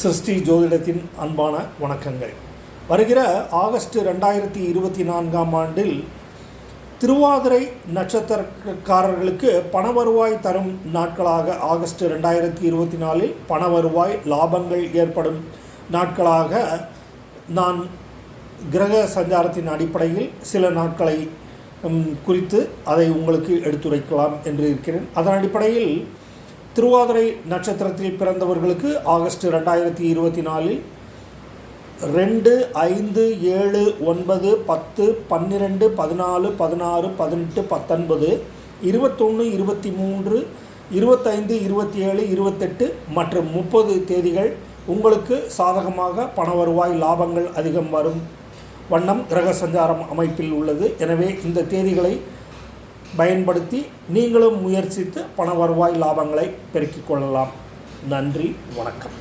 சிருஷ்டி ஜோதிடத்தின் அன்பான வணக்கங்கள். வருகிற ஆகஸ்ட் ரெண்டாயிரத்தி இருபத்தி நான்காம் ஆண்டில் திருவாதிரை நட்சத்திரக்காரர்களுக்கு பண வருவாய் தரும் நாட்களாக ஆகஸ்ட் ரெண்டாயிரத்தி இருபத்தி நாலில் பண வருவாய் லாபங்கள் ஏற்படும் நாட்களாக நான் கிரக சஞ்சாரத்தின் அடிப்படையில் சில நாட்களை குறித்து அதை உங்களுக்கு எடுத்துரைக்கலாம் என்று இருக்கிறேன். அதன் அடிப்படையில் திருவாதிரை நட்சத்திரத்தில் பிறந்தவர்களுக்கு ஆகஸ்ட் ரெண்டாயிரத்தி இருபத்தி நாலில் ரெண்டு ஐந்து ஏழு ஒன்பது பத்து பன்னிரெண்டு பதினாலு பதினாறு பதினெட்டு பத்தொன்பது இருபத்தொன்று இருபத்தி மூன்று இருபத்தைந்து இருபத்தி ஏழு இருபத்தெட்டு மற்றும் முப்பது தேதிகள் உங்களுக்கு சாதகமாக பண வருவாய் லாபங்கள் அதிகம் வரும் வண்ணம் கிரக சஞ்சாரம் அமைப்பில் உள்ளது. எனவே இந்த தேதிகளை பயன்படுத்தி நீங்களும் முயற்சித்து பண வருவாய் லாபங்களை பெருக்கிக் கொள்ளலாம். நன்றி வணக்கம்.